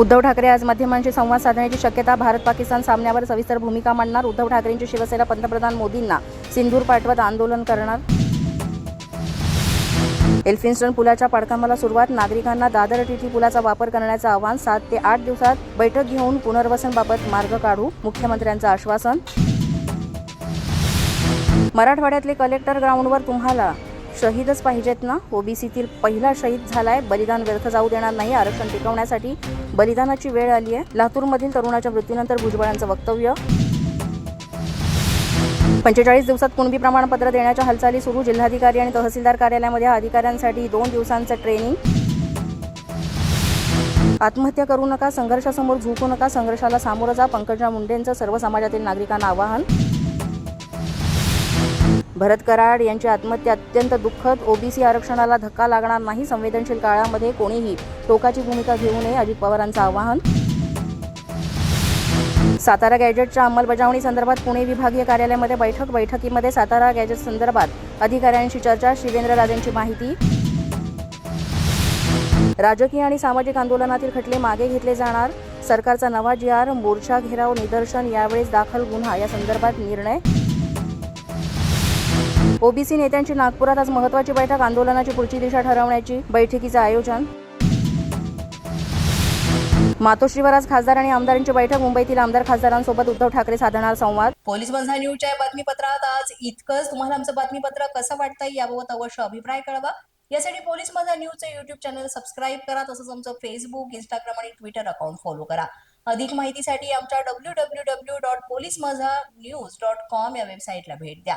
उद्धव ठाकरे आज माध्यमांशी संवाद साधण्याची शक्यता भारत पाकिस्तान सामन्यावर सविस्तर भूमिका मांडणार. उद्धव ठाकरेंची शिवसेना पंतप्रधान मोदींना सिंदूर पाठवत आंदोलन करणार. एल्फिन्स्टन पुलाच्या पाडकामाला सुरुवात नागरिकांना दादर टीटी पुलाचा वापर करण्याचं आवाहन सात ते आठ दिवसात बैठक घेऊन पुनर्वसनबाबत मार्ग काढू मुख्यमंत्र्यांचं आश्वासन. मराठवाड्यातले कलेक्टर ग्राउंडवर तुम्हाला शहीदच पाहिजेत ना? ओबीसीतील पहिला शहीद झालाय. बलिदान व्यर्थ जाऊ देणार नाही. आरक्षण टिकवण्यासाठी बलिदानाची वेळ आली आहे. लातूरमधील तरुणाच्या मृत्यूनंतर भुजबळांचं वक्तव्य. पंचेचाळीस दिवसात कुणबी प्रमाणपत्र देण्याच्या हालचाली सुरू. जिल्हाधिकारी आणि तहसीलदार कार्यालयामध्ये अधिकाऱ्यांसाठी दोन दिवसांचं ट्रेनिंग. आत्महत्या करू नका संघर्षासमोर झुकू नका संघर्षाला सामोरं जा. पंकजा मुंडेंचं सर्व समाजातील नागरिकांना आवाहन. भरत कराड यांची आत्महत्या अत्यंत दुःखद. ओबीसी आरक्षणाला धक्का लागणार नाही. संवेदनशील काळामध्ये कोणीही टोकाची भूमिका घेऊ नये अजित पवारांचं आवाहन. सातारा गॅजेटच्या अंमलबजावणी संदर्भात पुणे विभागीय कार्यालयामध्ये बैठक. बैठकीमध्ये सातारा गॅजेट संदर्भात अधिकाऱ्यांशी चर्चा. शिवेंद्र राजेंची माहिती. राजकीय आणि सामाजिक आंदोलनातील खटले मागे घेतले जाणार. सरकारचा नवा जी आर मोर्चा घेराव निदर्शन यावेळेस दाखल गुन्हा या संदर्भात निर्णय ओबीसी नेत्यांची नागपुरात आज महत्वाची बैठक आंदोलनाची पुढची दिशा ठरवण्याची बैठकीचं आयोजन. मातोश्रीवर आज खासदार आणि आमदारांची बैठक मुंबईतील आमदार खासदारांसोबत उद्धव ठाकरे साधणार संवाद. पोलीस बंधा न्यूजच्या बातमीपत्रात आज इतकंच. तुम्हाला आमचं बातमीपत्र कसं वाटतंय याबाबत अवश्य अभिप्राय कळवा. यासाठी पोलीस बंधा न्यूजचं युट्यूब चॅनल सबस्क्राईब करा तसंच आमचं फेसबुक इंस्टाग्राम आणि ट्विटर अकाउंट फॉलो करा. अधिक माहितीसाठी आमच्या W W W dot police Majha news dot com या वेबसाईटला भेट द्या.